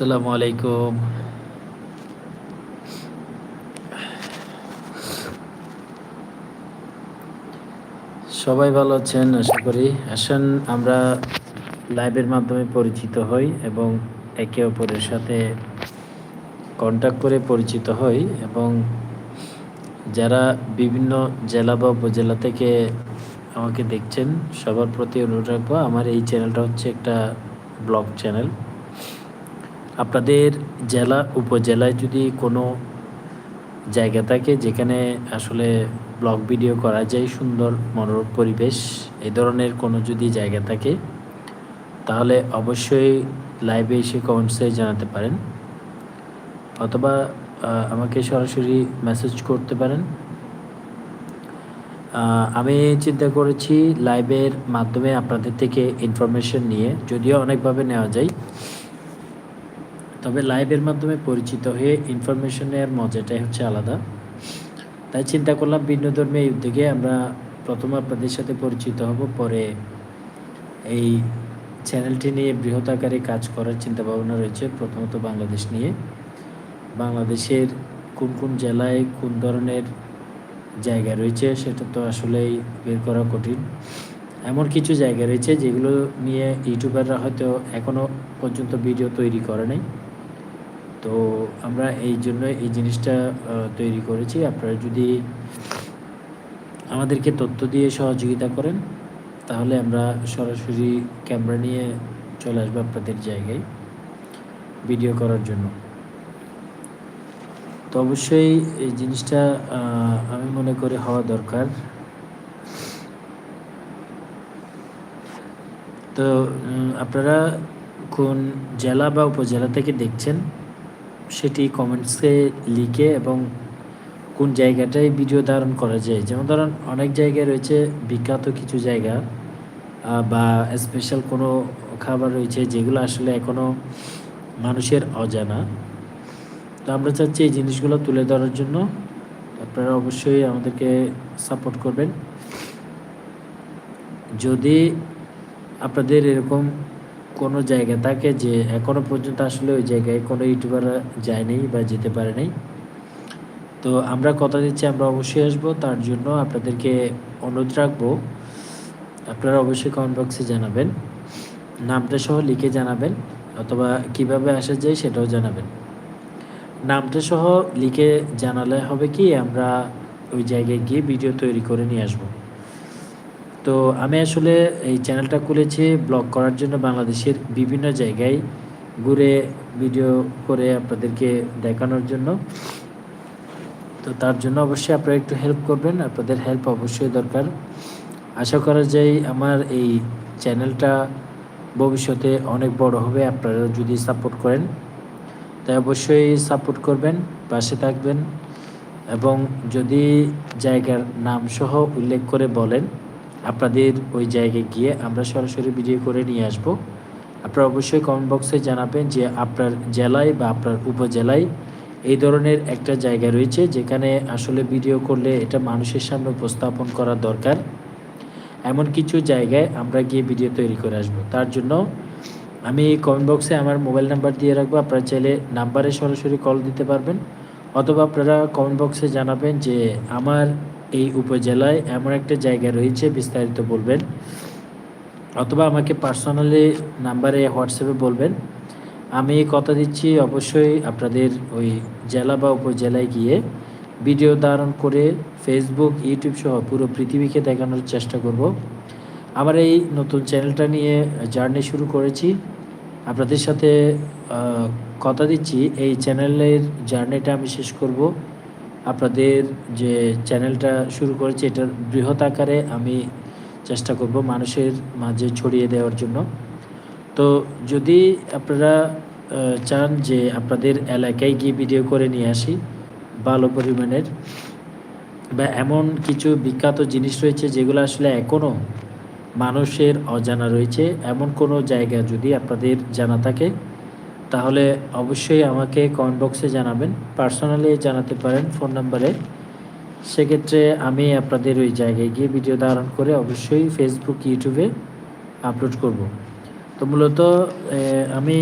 আসসালামু আলাইকুম। সবাই ভালো আছেন, আশা করি। আসেন, আমরা লাইভের মাধ্যমে পরিচিত হই এবং একে অপরের সাথে কন্ট্যাক্ট করে পরিচিত হই এবং যারা বিভিন্ন জেলা বা উপজেলা থেকে আমাকে দেখছেন, সবার প্রতি অনুরোধ রাখব। আমার এই চ্যানেলটা হচ্ছে একটা ব্লগ চ্যানেল আপনাদের জেলা, উপজেলায় যদি কোনো জায়গা থাকে যেখানে আসলে ব্লগ ভিডিও করা যায় সুন্দর, মনোরম পরিবেশ এই ধরনের কোনো যদি জায়গা থাকে, তাহলে অবশ্যই লাইভে এসে কমেন্টসে জানাতে পারেন। অথবা আমাকে সরাসরি মেসেজ করতে পারেন। আমি চিন্তা করেছি লাইভের মাধ্যমে আপনাদের থেকে ইনফরমেশন নিয়ে, যদিও অনেকভাবে নেওয়া যায়। তবে লাইভের মাধ্যমে পরিচিত হয়ে ইনফরমেশনের মজাটাই হচ্ছে আলাদা। তাই চিন্তা করলাম ভিন্ন এই উদ্যোগে আমরা প্রথম আপনাদের সাথে পরিচিত হব। পরে এই চ্যানেলটি নিয়ে বৃহৎ আকারে কাজ করার চিন্তা ভাবনা রয়েছে, প্রথমত বাংলাদেশ নিয়ে। বাংলাদেশের কোন কোন জেলায় কোন ধরনের জায়গা রয়েছে সেটা তো আসলেই বের করা কঠিন। এমন কিছু জায়গা রয়েছে যেগুলো নিয়ে ইউটিউবাররা হয়তো এখনও পর্যন্ত ভিডিও তৈরি করে নাই। তো আমরা এই জন্য এই জিনিসটা তৈরি করেছি। আপনারা যদি আমাদেরকে তথ্য দিয়ে সহযোগিতা করেন, তাহলে আমরা সরাসরি ক্যামেরা নিয়ে চলে আসব আপনাদের জায়গায় ভিডিও করার জন্য। তো অবশ্যই এই জিনিসটা আমি মনে করি হওয়া দরকার। তো আপনারা কোন জেলা বা উপজেলা থেকে দেখছেন সেটি কমেন্টসে লিখে এবং কোন জায়গাটায় ভিডিও ধারণ করা যায়। যেমন ধরুন, অনেক জায়গায় রয়েছে বিখ্যাত কিছু জায়গা বা স্পেশাল কোনো খাবার রয়েছে যেগুলো আসলে এখনও মানুষের অজানা। তো আমরা চাচ্ছি এই জিনিসগুলো তুলে ধরার জন্য। আপনারা অবশ্যই আমাদেরকে সাপোর্ট করবেন। যদি আপনাদের এরকম কোনো জায়গা থাকে যে এখনও পর্যন্ত আসলে ওই জায়গায় কোনো ইউটিউবাররা যায়নি বা যেতে পারে নাই। তো আমরা কথা দিচ্ছি, আমরা অবশ্যই আসব। তার জন্য আপনাদেরকে অনুরোধ রাখব, আপনারা অবশ্যই কমেন্ট বক্সে জানাবেন, নামটা সহ লিখে জানাবেন অথবা কীভাবে আসা যায় সেটাও জানাবেন। নামটা সহ লিখে জানালে হবে কি, আমরা ওই জায়গায় গিয়ে ভিডিও তৈরি করে নিয়ে আসব। তো আমি আসলে এই চ্যানেলটা খুলেছি ব্লগ করার জন্য বাংলাদেশের বিভিন্ন জায়গায় ঘুরে ভিডিও করে আপনাদেরকে দেখানোর জন্য। তো তার জন্য অবশ্যই আপনারা একটু হেল্প করবেন, আপনাদের হেল্প অবশ্যই দরকার। আশা করা যায় আমার এই চ্যানেলটা ভবিষ্যতে অনেক বড় হবে আপনারা যদি সাপোর্ট করেন, তাই অবশ্যই সাপোর্ট করবেন, পাশে থাকবেন এবং যদি জায়গার নাম সহ উল্লেখ করে বলেন আপনাদের ওই জায়গায় গিয়ে আমরা সরাসরি ভিডিও করে নিয়ে আসব। আপনারা অবশ্যই কমেন্ট বক্সে জানাবেন যে আপনার জেলায় বা আপনার উপজেলায় এই ধরনের একটা জায়গা রয়েছে যেখানে আসলে ভিডিও করলে এটা মানুষের সামনে উপস্থাপন করা দরকার। এমন কিছু জায়গায় আমরা গিয়ে ভিডিও তৈরি করে আসব। তার জন্য আমি কমেন্ট বক্সে আমার মোবাইল নাম্বার দিয়ে রাখব। আপনারা চাইলে নাম্বারে সরাসরি কল দিতে পারবেন। অথবা আপনারা কমেন্ট বক্সে জানাবেন যে আমার এই উপজেলায় এমন একটা জায়গা রয়েছে, বিস্তারিত বলবেন। অথবা আমাকে পার্সোনালি নাম্বারে হোয়াটসঅ্যাপে বলবেন। আমি কথা দিচ্ছি অবশ্যই আপনাদের ওই জেলা বা উপজেলায় গিয়ে ভিডিও ধারণ করে ফেসবুক ইউটিউব সহ পুরো পৃথিবীকে দেখানোর চেষ্টা করব। আমার এই নতুন চ্যানেলটা নিয়ে জার্নি শুরু করেছি। আপনাদের সাথে কথা দিচ্ছি। এই চ্যানেলের জার্নিটা আমি শেষ করব। আপনাদের যে চ্যানেলটা শুরু করেছি, এটার বৃহৎ আকারে আমি চেষ্টা করব মানুষের মাঝে ছড়িয়ে দেওয়ার জন্য। তো যদি আপনারা চান যে আপনাদের এলাকায় গিয়ে ভিডিও করে নিয়ে আসি, ভালো পরিমাণের, বা এমন কিছু বিখ্যাত জিনিস রয়েছে যেগুলো আসলে এখনও মানুষের অজানা রয়েছে, এমন কোনো জায়গা যদি আপনাদের জানা থাকে তাহলে অবশ্যই আমাকে কমেন্ট বক্সে জানাবেন। পার্সোনালি জানাতে পারেন ফোন নাম্বারে সেক্ষেত্রে আমি আপনাদের ওই জায়গায় গিয়ে ভিডিও ধারণ করে অবশ্যই ফেসবুক ইউটিউবে আপলোড করব। তো মূলত আমি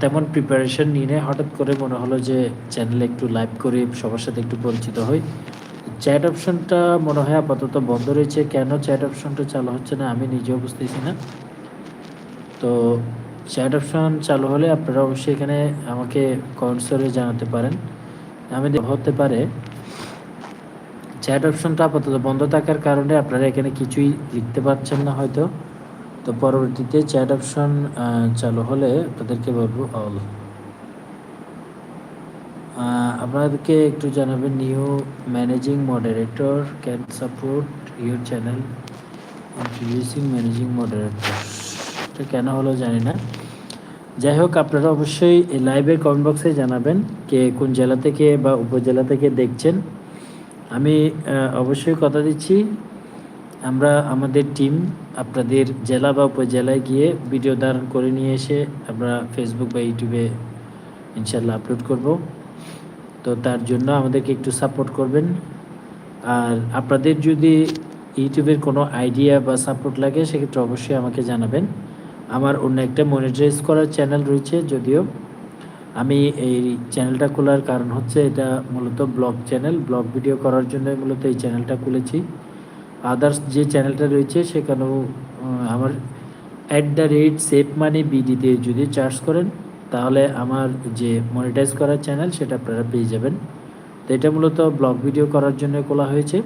তেমন প্রিপারেশন নিয়ে নেই। হঠাৎ করে মনে হলো যে চ্যানেলে একটু লাইভ করে সবার সাথে একটু পরিচিত হই। চ্যাট অপশনটা মনে হয় আপাতত বন্ধ রয়েছে। কেন চ্যাট অপশনটা চালু হচ্ছে না আমি নিজেও বুঝতেছি না। তো চ্যাট অপশন চালু হলে আপনারা অবশ্যই এখানে আমাকে কমেন্টসরে জানাতে পারেন। আমি হতে পারে। চ্যাট অপশনটা আপাতত বন্ধ থাকার কারণে আপনারা এখানে কিছুই লিখতে পারছেন না হয়তো। তো পরবর্তীতে চ্যাট অপশন চালু হলে আপনাদেরকে বলব অল আপনাদেরকে একটু জানাবেন new managing moderator can support your channel introducing managing moderator এটা কেন হলো জানি না। যাই হোক, আপনারা অবশ্যই লাইভের কমেন্ট বক্সে জানাবেন কে কোন জেলা থেকে বা উপজেলা থেকে দেখছেন। আমি অবশ্যই কথা দিচ্ছি। আমরা, আমাদের টিম আপনাদের জেলা বা উপজেলায় গিয়ে ভিডিও ধারণ করে নিয়ে এসে আমরা ফেসবুক বা ইউটিউবে ইনশাল্লাহ আপলোড করব। তো তার জন্য আমাদেরকে একটু সাপোর্ট করবেন। আর আপনাদের যদি ইউটিউবের কোনো আইডিয়া বা সাপোর্ট লাগে, সেক্ষেত্রে অবশ্যই আমাকে জানাবেন। আমার অন্য একটা মনিটাইজ করার চ্যানেল রয়েছে, যদিও আমি এই চ্যানেলটা খোলার কারণ হচ্ছে এটা মূলত ব্লগ চ্যানেল ব্লগ ভিডিও করার জন্য মূলত এই চ্যানেলটা খুলেছি। আদার্স যে চ্যানেলটা রয়েছে সেখানেও আমার at the rate save money বিডিতে যদি চার্জ করেন, তাহলে আমার যে মনিটাইজ করার চ্যানেল সেটা আপনারা পেয়ে যাবেন। তো এটা মূলত ব্লগ ভিডিও করার জন্য খোলা হয়েছে।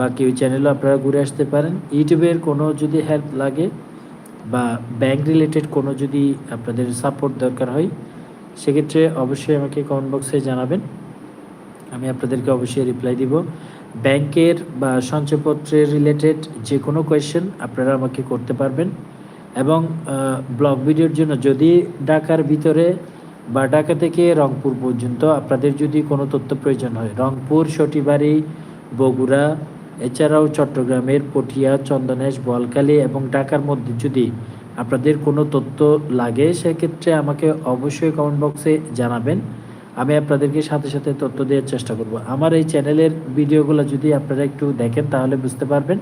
বাকি ওই চ্যানেলও আপনারা ঘুরে আসতে পারেন। ইউটিউবের কোনো যদি হেল্প লাগে বা ব্যাংক রিলেটেড কোনো যদি আপনাদের সাপোর্ট দরকার হয়, সেক্ষেত্রে অবশ্যই আমাকে কমেন্ট বক্সে জানাবেন। আমি আপনাদেরকে অবশ্যই রিপ্লাই দিব। ব্যাংকের বা সঞ্চয়পত্রের রিলেটেড যে কোনো কোয়েশ্চেন আপনারা আমাকে করতে পারবেন। এবং ব্লগ ভিডিওর জন্য যদি ঢাকার ভিতরে বা ঢাকা থেকে রংপুর পর্যন্ত আপনাদের যদি কোনো তথ্য প্রয়োজন হয়, রংপুর সটিবাড়ি বগুড়া এছাড়াও চট্টগ্রামের পটিয়া, চন্দনেশ, বোয়ালখালী এবং ঢাকার মধ্যে যদি আপনাদের কোনো তথ্য লাগে, সেক্ষেত্রে আমাকে অবশ্যই কমেন্ট বক্সে জানাবেন। আমি আপনাদেরকে সাথে সাথে তথ্য দেওয়ার চেষ্টা করব। আমার এই চ্যানেলের ভিডিওগুলো যদি আপনারা একটু দেখেন, তাহলে বুঝতে পারবেন।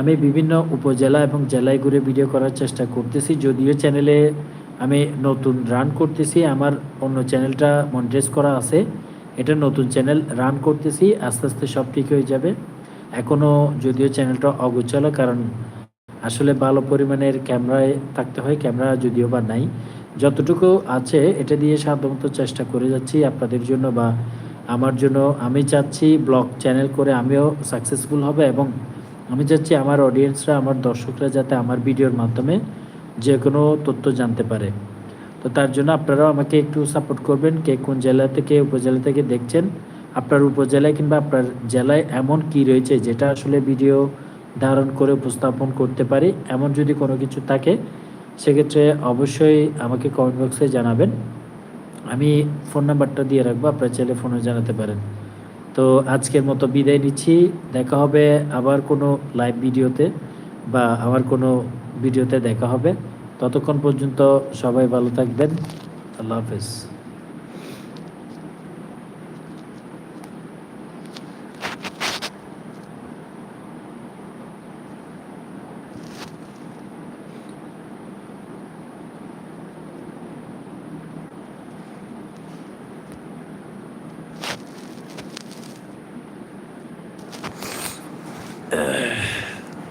আমি বিভিন্ন উপজেলা এবং জেলায় ঘুরে ভিডিও করার চেষ্টা করতেছি। যদিও চ্যানেলে আমি নতুন রান করতেছি, আমার অন্য চ্যানেলটা মনিটাইজ করা আছে। এটা নতুন চ্যানেল রান করতেছি, আস্তে আস্তে সব ঠিক হয়ে যাবে। এখনও যদিও চ্যানেলটা অগোছালো, কারণ আসলে ভালো পরিমাণের ক্যামেরায় থাকতে হয়, ক্যামেরা যদিও বা নাই। যতটুকু আছে, এটা দিয়ে সাধারণত চেষ্টা করে যাচ্ছি আপনাদের জন্য বা আমার জন্য। আমি চাচ্ছি ব্লগ চ্যানেল করে আমিও সাকসেসফুল হবে এবং আমি চাচ্ছি আমার অডিয়েন্সরা আমার দর্শকরা যাতে আমার ভিডিওর মাধ্যমে যে কোনো তথ্য জানতে পারে। তো তার জন্য আপনারাও আমাকে একটু সাপোর্ট করবেন, কে কোন জেলা থেকে, উপজেলা থেকে দেখছেন। আপনার উপজেলায় কিংবা আপনার জেলায় এমন কি রয়েছে যেটা আসলে ভিডিও ধারণ করে উপস্থাপন করতে পারি? এমন যদি কোনো কিছু থাকে, সেক্ষেত্রে অবশ্যই আমাকে কমেন্ট বক্সে জানাবেন। আমি ফোন নাম্বারটা দিয়ে রাখব, আপনার চাইলে ফোনে জানাতে পারেন। তো আজকের মতো বিদায় নিচ্ছি। দেখা হবে আবার কোনো লাইভ ভিডিওতে বা আবার কোনো ভিডিওতে দেখা হবে। ততক্ষণ পর্যন্ত সবাই ভালো থাকবেন। আল্লাহ হাফেজ।